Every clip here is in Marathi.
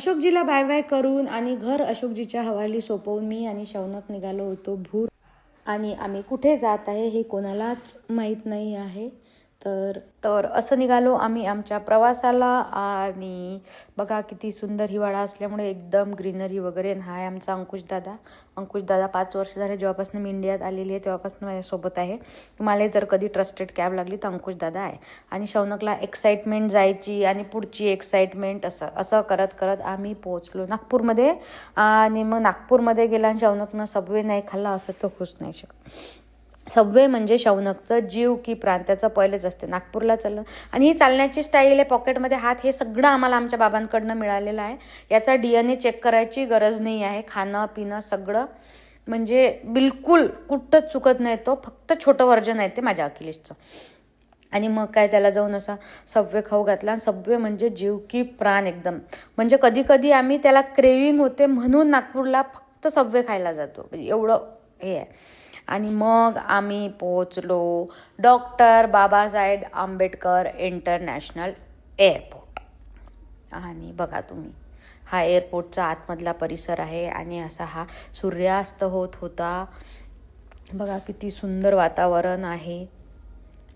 अशोकजीला बाय बाय करून आणि घर अशोकजीच्या हवाली सोपवून मी आणि शौनक निघालो होतो भूर. आणि आम्ही कुठे जात आहे हे कोणालाच माहीत नाही आहे. तर तर असं निघालो आम्ही आमच्या प्रवासाला आणि बघा किती सुंदर हिवाळा असल्यामुळे एकदम ग्रीनरी वगैरे आणि हा आहे आमचा अंकुश दादा अंकुश दादा पाच वर्ष झाले जेव्हापासून मी इंडियात आलेली आहे तेव्हापासून माझ्यासोबत आहे. तुम्हाला जर कधी ट्रस्टेड कॅब लागली तर अंकुश दादा आहे. आणि शौनकला एक्साइटमेंट जायची आणि पुढची एक्साइटमेंट असं असं करत करत आम्ही पोहोचलो नागपूरमध्ये. आणि मग नागपूरमध्ये गेला आणि शौनकनं सबवे नाही खाल्ला असं तो खुश नाही शकत. सबवे म्हणजे शौनकचं जीव की प्राण त्याचं पहिलेच असते नागपूरला चाललं आणि ही चालण्याची स्टाईल आहे पॉकेटमध्ये हात हे सगळं आम्हाला आमच्या बाबांकडनं मिळालेलं आहे. याचा डी एन ए चेक करायची गरज नाही आहे खाणं पिणं सगळं. म्हणजे बिलकुल कुठंच चुकत नाही तो फक्त छोटं वर्जन आहे ते माझ्या अखिलेशचं. आणि मग काय त्याला जाऊन असा सबवे खाऊ घातला. आणि सबवे म्हणजे जीव की प्राण एकदम. म्हणजे कधी कधी आम्ही त्याला क्रेविंग होते म्हणून नागपूरला फक्त सबवे खायला जातो. म्हणजे एवढं हे आहे. आणि मग आम्ही पोचलो doctor Babasaheb Ambedkar international airport. आणि बघा तुम्ही हा एअरपोर्टचा आतमधला परिसर आहे आणि असा हा सूर्यास्त होत होता. बघा किती सुंदर वातावरण आहे.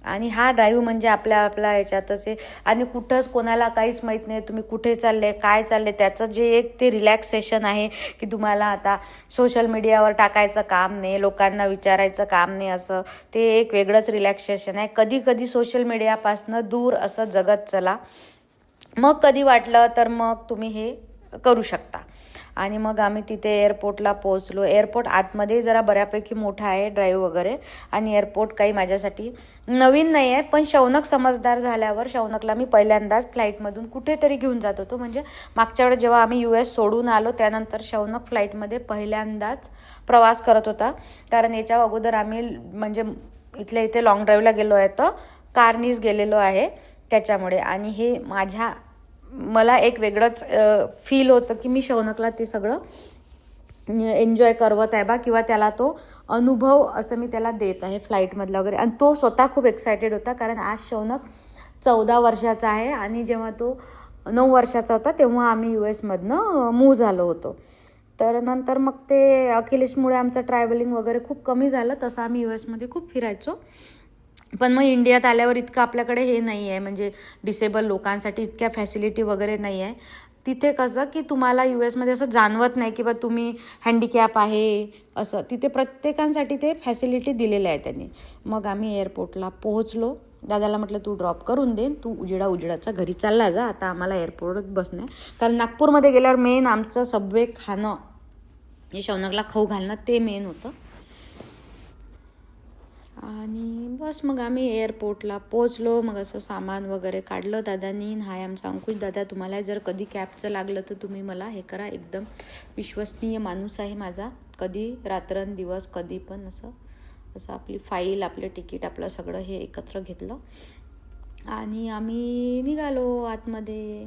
आणि हा ड्राईव्ह म्हणजे आपल्या आपल्या याच्यातच आहे. आणि कुठंच कोणाला काहीच माहीत नाही तुम्ही कुठे चालले काय चालले त्याचं जे एक ते रिलॅक्सेशन आहे की तुम्हाला आता सोशल मीडियावर टाकायचं काम नाही लोकांना विचारायचं काम नाही असं. ते एक वेगळंच रिलॅक्सेशन आहे. कधी कधी सोशल मीडियापासनं दूर असं जगत चला. मग कधी वाटलं तर मग तुम्ही हे करू शकता. आणि मग आम्ही तिथे एअरपोर्टला पोहोचलो. एअरपोर्ट आतमध्ये जरा बऱ्यापैकी मोठा आहे ड्राईव्ह वगैरे. आणि एअरपोर्ट काही माझ्यासाठी नवीन नाही आहे पण शौनक समजदार झाल्यावर शौनकला मी पहिल्यांदाच फ्लाईटमधून कुठेतरी घेऊन जात होतो. म्हणजे मागच्या वेळेस जेव्हा आम्ही यू एस सोडून आलो त्यानंतर शौनक फ्लाईटमध्ये पहिल्यांदाच प्रवास करत होता. कारण याच्या अगोदर आम्ही म्हणजे इथल्या इथे लॉंग ड्राईव्हला गेलो आहे तर कारनीच गेलेलो आहे त्याच्यामुळे. आणि हे माझ्या मला एक वेगळंच फील होतं की मी शौनकला ते सगळं एन्जॉय करवत आहे बा किंवा त्याला तो अनुभव असं मी त्याला देत आहे फ्लाईटमधला वगैरे. आणि तो स्वतः खूप एक्सायटेड होता कारण आज शौनक चौदा वर्षाचा आहे आणि जेव्हा तो नऊ वर्षाचा होता तेव्हा आम्ही यू एसमधनं मूव्ह झालो होतो. तर नंतर मग ते अखिलेशमुळे आमचं ट्रॅव्हलिंग वगैरे खूप कमी झालं तसं आम्ही यू एसमध्ये खूप फिरायचो. पण मग इंडियात आल्यावर इतकं आपल्याकडे हे नाही आहे म्हणजे डिसेबल लोकांसाठी इतक्या फॅसिलिटी वगैरे नाही आहे तिथे कसं की तुम्हाला यू एसमध्ये असं जाणवत नाही की बा तुम्ही हँडिकॅप आहे असं. तिथे प्रत्येकांसाठी ते फॅसिलिटी दिलेल्या आहे त्यांनी. मग आम्ही एअरपोर्टला पोहोचलो. दादाला म्हटलं तू ड्रॉप करून दे. तू उजेडा उजेडाचा घरी चालला जा. आता आम्हाला एअरपोर्टच बसणं कारण नागपूरमध्ये गेल्यावर मेन आमचं सबवे खाणं म्हणजे शौनकला खाऊ घालणं ते मेन होतं. आणि बस मग आम्ही एअरपोर्टला पोचलो मग असं सामान वगैरे काढलं दादानी. हाय आमचा अंकुश दादा तुम्हाला जर कधी कॅबचं लागलं तर तुम्ही मला हे करा. एकदम विश्वसनीय माणूस आहे माझा. कधी रात्रंदिवस कधी पण असं असं आपली फाईल आपलं तिकीट आपलं सगळं हे एकत्र घेतलं. आणि आम्ही निघालो आतमध्ये.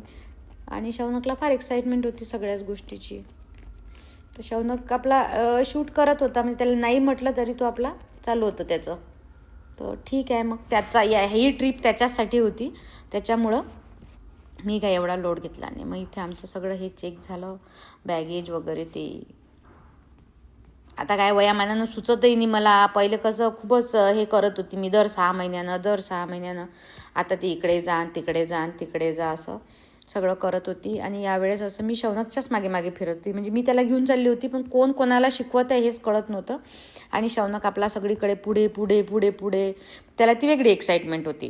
आणि शौनकला फार एक्साइटमेंट होती सगळ्याच गोष्टीची. तर शौनक आपला शूट करत होता. म्हणजे त्याला नाही म्हटलं तरी तो आपला चालू होतं त्याचं. तर ठीक आहे मग त्याचा या ही ट्रिप त्याच्यासाठी होती. त्याच्यामुळं मी काय एवढा लोड घेतला नाही. मग इथे आमचं सगळं हे चेक झालं. बॅगेज वगैरे ते. आता काय वयामानानं सुचतही नाही मला. पहिले कसं खूपच हे करत होती मी. दर सहा महिन्यानं दर सहा महिन्यानं. आता ते इकडे जा तिकडे जा तिकडे जा असं. सगळं करत होती. आणि यावेळेस असं मी शौनकच्याच मागे मागे फिरत होती. म्हणजे मी त्याला घेऊन चालली होती पण कोण कोणाला शिकवत आहे हेच कळत नव्हतं. आणि शौनक आपला सगळीकडे पुढे पुढे पुढे पुढे त्याला ती वेगळी एक्साइटमेंट होती.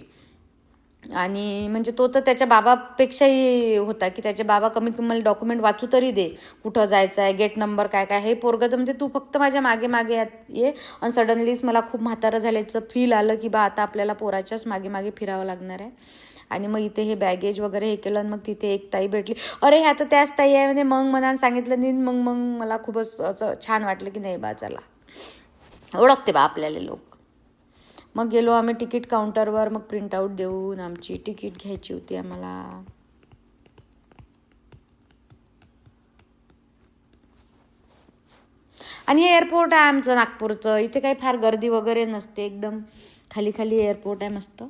आणि म्हणजे तो तर त्याच्या बाबापेक्षाही होता की त्याचे बाबा कमीत कमी मला डॉक्युमेंट वाचू तरी दे. कुठं जायचं आहे गेट नंबर काय काय हे पोरगं तर म्हणजे तू फक्त माझ्या मागे मागे ये. आणि सडनलीच मला खूप म्हातारं झाल्याचं फील आलं की बा आता आपल्याला पोराच्याच मागे मागे फिरावं लागणार आहे. आणि मग इथे हे बॅगेज वगैरे हे केलं आणि मग तिथे एक ताई भेटली. अरे ह्या तर त्याच ताई आहे म्हणजे मग मनानं सांगितलं नाही मग मग मला खूपच असं छान वाटलं की नाही बा चला. ओळखते बा आपल्याला लोक. मग गेलो आम्ही तिकीट काउंटरवर मग प्रिंटआउट देऊन आमची तिकीट घ्यायची होती आम्हाला. आणि हे एअरपोर्ट आहे आमचं नागपूरचं. इथे काही फार गर्दी वगैरे नसते एकदम. खाली खाली एअरपोर्ट आहे मस्त.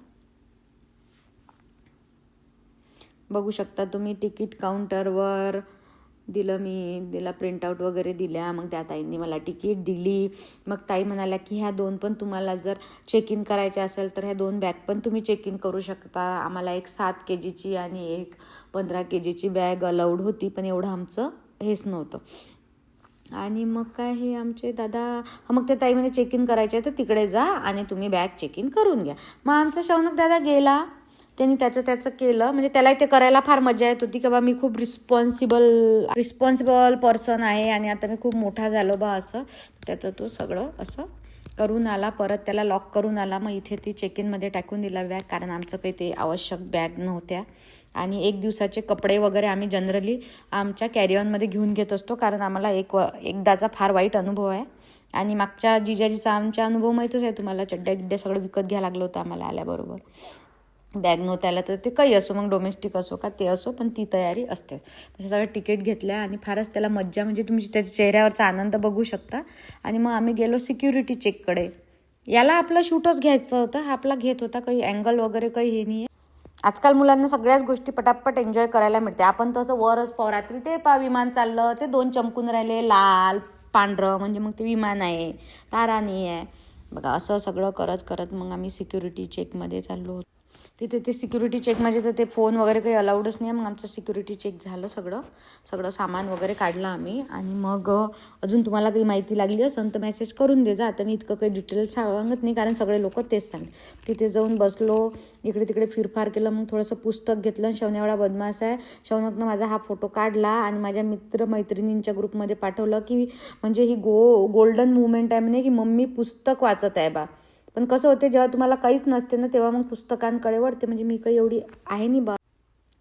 बघू शकता तुम्ही तिकीट काउंटरवर. दिलं मी दिला प्रिंटआउट वगैरे दिल्या. मग त्या ताईंनी मला तिकीट दिली. मग ताई म्हणाल्या की ह्या दोन पण तुम्हाला जर चेक इन करायचे असेल तर ह्या दोन बॅग पण तुम्ही चेक इन करू शकता. आम्हाला एक सात के जीची आणि एक पंधरा के जीची बॅग अलाउड होती पण एवढं आमचं हेच नव्हतं. आणि मग काय हे आमचे दादा मग त्या ताई म्हणे चेक इन करायचे तर तिकडे जा आणि तुम्ही बॅग चेक इन करून घ्या. मग आमचा शौनक दादा गेला. त्यांनी त्याचं त्याचं केलं. म्हणजे त्यालाही ते करायला फार मजा येत होती की बा मी खूप रिस्पॉन्सिबल रिस्पॉन्सिबल पर्सन आहे आणि आता मी खूप मोठा झालो बा असं. त्याचं तो सगळं असं करून आला. परत त्याला लॉक करून आला. मग इथे ती चेक इनमध्ये टाकून दिला बॅग कारण आमचं काही ते आवश्यक बॅग नव्हत्या. आणि एक दिवसाचे कपडे वगैरे आम्ही जनरली आमच्या कॅरिऑनमध्ये घेऊन घेत असतो कारण आम्हाला एक व एकदाचा फार वाईट अनुभव आहे. आणि मागच्या जिजाजीचा आमचा अनुभव माहीतच आहे तुम्हाला. चड्ड्या गिड्ड्या सगळं विकत घ्यायला लागलं होतं आम्हाला आल्याबरोबर. बॅग नव्हत्याला तर ते काही असो मग डोमेस्टिक असो का ते असो पण ती तयारी असते म्हणजे सगळं तिकीट घेतल्या आणि फारच त्याला मज्जा म्हणजे तुम्ही त्याच्या चेहऱ्यावरचा आनंद बघू शकता. आणि मग आम्ही गेलो सिक्युरिटी चेककडे याला आपलं शूटच घ्यायचं होतं हा आपला घेत होता काही अँगल वगैरे काही हे नाही आहे आजकाल मुलांना सगळ्याच गोष्टी पटापट एन्जॉय करायला मिळते. आपण तसं वरच पवरात्री ते पा विमान चाललं ते दोन चमकून राहिले लाल पांढरं म्हणजे मग ते विमान आहे तारा नाही आहे बघा असं सगळं करत करत मग आम्ही सिक्युरिटी चेकमध्ये चाललो होतो. तिथे ते सिक्युरिटी चेक म्हणजे तर ते फोन वगैरे काही अलाउडच नाही. मग आमचं सिक्युरिटी चेक झालं सगळं. सगळं सामान वगैरे काढलं आम्ही. आणि मग अजून तुम्हाला काही माहिती लागली असेल तर मेसेज करून दे जा आता मी इतकं काही डिटेल्स सांगत नाही कारण सगळे लोक तेच सांग तिथे जाऊन बसलो. इकडे तिकडे फिरफार केलं. मग थोडंसं पुस्तक घेतलं. आणि एवढा बदमाश आहे. शौनकनं माझा हा फोटो काढला आणि माझ्या मित्र मैत्रिणींच्या ग्रुपमध्ये पाठवलं की म्हणजे ही गो गोल्डन मुवमेंट आहे म्हणे की मम्मी पुस्तक वाचत आहे बा. पण कसं होते जेव्हा तुम्हाला काहीच नसते ना तेव्हा मग पुस्तकांकडे वळते. म्हणजे मी काही एवढी आहे नाही बा.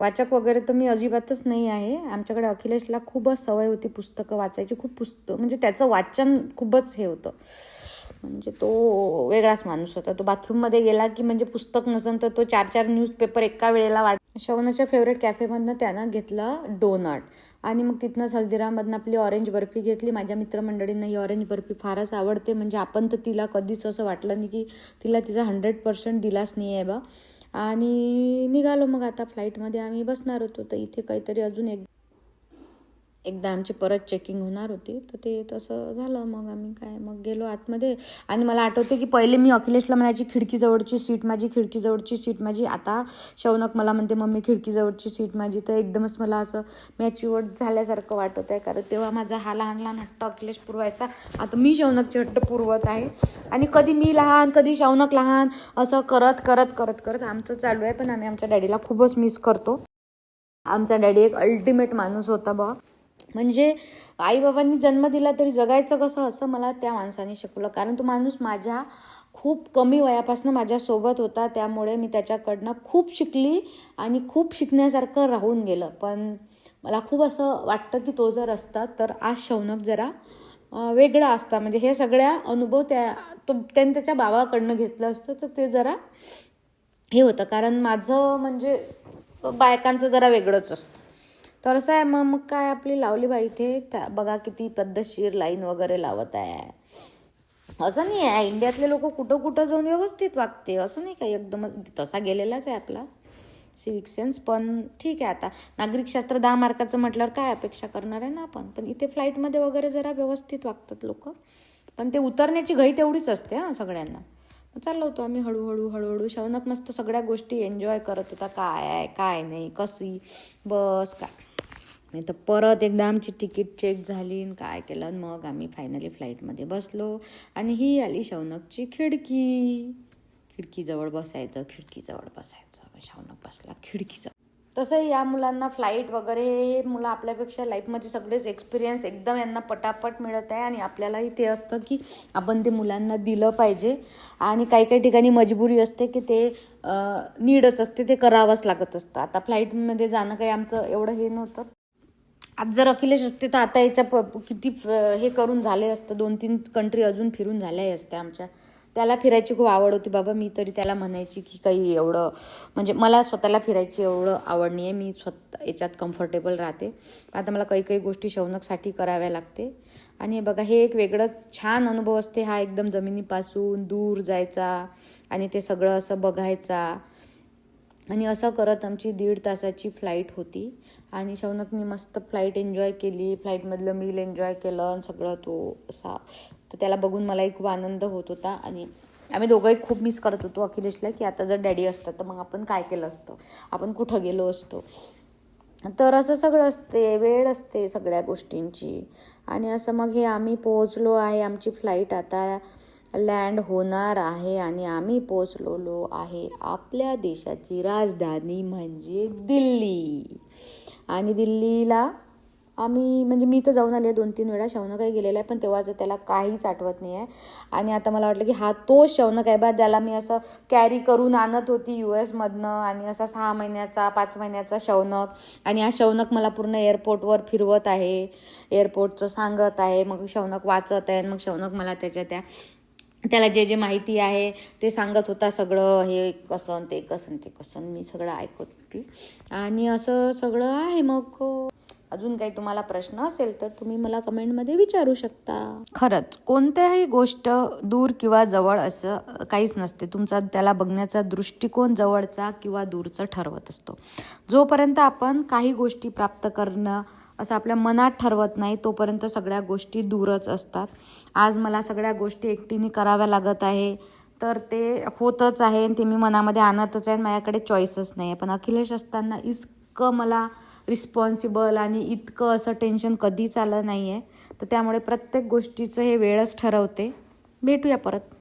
वाचक वगैरे तर मी अजिबातच नाही आहे. आमच्याकडे अखिलेशला खूपच सवय होती पुस्तकं वाचायची. खूप पुस्तक म्हणजे त्याचं वाचन खूपच हे होतं. म्हणजे तो वेगळाच माणूस होता. तो बाथरूममध्ये गेला की म्हणजे पुस्तक नसेल तर तो चार चार न्यूजपेपर एका वेळेला वाट शवनाच्या फेवरेट कॅफेमधनं त्यानं घेतलं डोनट आणि मग तिथनंच हल्दीराममधनं आपली ऑरेंज बर्फी घेतली. माझ्या मित्रमंडळींना ही ऑरेंज बर्फी फारच आवडते. म्हणजे आपण तर तिला कधीच असं वाटलं नाही की तिला तिचा हंड्रेड पर्सेंट दिलाच नाही आहे बा. आणि निघालो मग आता फ्लाईटमध्ये आम्ही बसणार होतो. तर इथे काहीतरी अजून एक एकदा आमची परत चेकिंग होणार होती तर ते तसं झालं. मग आम्ही काय मग गेलो आतमध्ये. आणि मला आठवते की पहिले मी अखिलेशला म्हणायची खिडकीजवळची सीट माझी खिडकीजवळची सीट माझी. आता शौनक मला म्हणते मम्मी खिडकीजवळची सीट माझी. तर एकदमच मला असं मॅच्युअर्ड झाल्यासारखं वाटत आहे. कारण तेव्हा माझा हा लहान लहान हट्ट अखिलेश पुरवायचा. आता मी शौनकचे हट्ट पुरवत आहे. आणि कधी मी लहान कधी शौनक लहान असं करत करत करत करत आमचं चालू आहे. पण आम्ही आमच्या डॅडीला खूपच मिस करतो. आमचा डॅडी एक अल्टिमेट माणूस होता बा. म्हणजे आईबाबांनी जन्म दिला तरी जगायचं कसं असं मला त्या माणसाने शिकवलं. कारण तो माणूस माझ्या खूप कमी वयापासून माझ्यासोबत होता त्यामुळे मी त्याच्याकडनं खूप शिकली आणि खूप शिकण्यासारखं राहून गेलं. पण मला खूप असं वाटतं की तो जर असता तर आज शौनक जरा वेगळा असता. म्हणजे हे सगळ्या अनुभव त्या तो त्याने त्याच्या बाबाकडनं घेतलं असतं तर ते जरा हे होतं. कारण माझं म्हणजे बायकांचं जरा वेगळंच असतं. तर असं आहे मग मग काय आपली लावली बाई इथे? त्या बघा किती पद्धतशीर लाईन वगैरे लावत आहे. असं नाही आहे इंडियातले लोक कुठं कुठं जाऊन व्यवस्थित वागते. असं नाही का एकदम तसा गेलेलाच आहे आपला. सिविक सेन्स पण ठीक आहे आता. नागरिकशास्त्र दहा मार्काचं म्हटल्यावर काय अपेक्षा करणार आहे ना आपण? पण इथे फ्लाईटमध्ये वगैरे जरा व्यवस्थित वागतात लोक. पण ते उतरण्याची घाई तेवढीच असते हां सगळ्यांना. चाललो होतो आम्ही हळूहळू हळूहळू. शौनक मस्त सगळ्या गोष्टी एन्जॉय करत होता. काय आहे काय नाही कशी? बस काय? नाही तर परत एकदा आमची तिकीट चेक झाली आणि काय केलं मग आम्ही फायनली फ्लाईटमध्ये बसलो. आणि ही आली शौनकची खिडकी. खिडकीजवळ बसायचं खिडकीजवळ बसायचं. शौनक बसला खिडकीजवळ. तसं या मुलांना फ्लाईट वगैरे हे मुलं आपल्यापेक्षा लाईफमध्ये सगळेच एक्सपिरियन्स एकदम यांना पटापट मिळत आहे आणि आपल्यालाही ते असतं की आपण ते मुलांना दिलं पाहिजे. आणि काही काही ठिकाणी मजबुरी असते की ते नीडच असते ते करावंच लागत असतं. आता फ्लाईटमध्ये जाणं काही आमचं एवढं हे नव्हतं. आज जर अखिलेश असते तर आता याच्या प किती हे करून झाले असतं दोन तीन कंट्री अजून फिरून झाल्या असत्या आमच्या. त्याला फिरायची खूप आवड होती. बाबा मी तरी त्याला म्हणायची की काही एवढं म्हणजे मला स्वतःला फिरायची एवढं आवड नाही आहे मी स्वतः याच्यात कम्फर्टेबल राहते. आता मला काही काही गोष्टी शौनकसाठी कराव्या लागते. आणि हे बघा हे एक वेगळंच छान अनुभव असते. हा एकदम जमिनीपासून दूर जायचा आणि ते सगळं असं बघायचा. आणि असं करत आमची दीड तासाची फ्लाईट होती. आणि शौनकनी मस्त फ्लाईट एन्जॉय केली. फ्लाईटमधलं मील एन्जॉय केलं आणि सगळं तो असा. तर त्याला बघून मलाही खूप आनंद होत होता. आणि आम्ही दोघंही खूप मिस करत होतो अखिलेशला की आता जर डॅडी असतं तर मग आपण काय केलं असतं? आपण कुठं गेलो असतो? तर असं सगळं असते. वेळ असते सगळ्या गोष्टींची. आणि असं मग हे आम्ही पोहोचलो आहे आमची फ्लाईट आता. लँड होणार आहे आणि आम्ही पोचलेलो आहे. आपल्या देशाची राजधानी म्हणजे दिल्ली. आणि दिल्लीला आम्ही म्हणजे मी तर जाऊन आले दोन तीन वेळा. शौनक आहे गेलेला आहे पण तेव्हाचं त्याला काहीच आठवत नाही आहे. आणि आता मला वाटलं की हा तोच शौनक आहे बा त्याला मी असं कॅरी करून आणत होती यू एसमधनं आणि असा सहा महिन्याचा पाच महिन्याचा शौनक. आणि हा शौनक मला पूर्ण एअरपोर्टवर फिरवत आहे. एअरपोर्टचं सांगत आहे. मग शौनक वाचत आहे. मग शौनक मला त्याच्या त्या त्याला जे जे माहिती आहे ते सांगत होता सगळं हे कसं ते कसं ते कसं मी सगळं ऐकत होती. आणि असं सगळं आहे मग. अजून काही तुम्हाला प्रश्न असेल तर तुम्ही मला कमेंटमध्ये विचारू शकता. खरंच कोणत्याही गोष्ट दूर किंवा जवळ असं काहीच नसते. तुमचा त्याला बघण्याचा दृष्टिकोन जवळचा किंवा दूरचा ठरवत असतो. जोपर्यंत आपण काही गोष्टी प्राप्त करणं असं आपल्या मनात ठरवत नाही तोपर्यंत सगळ्या गोष्टी दूरच असतात. आज मला सगळ्या गोष्टी एकटीने कराव्या लागत आहे तर ते होतच आहे आणि ते मी मनामध्ये आणतच आहे माझ्याकडे चॉईसच नाही आहे. पण अखिलेश असताना इतकं मला रिस्पॉन्सिबल आणि इतकं असं टेन्शन कधीच आलं नाही आहे तर त्यामुळे प्रत्येक गोष्टीचं हे वेळच ठरवते. भेटूया परत.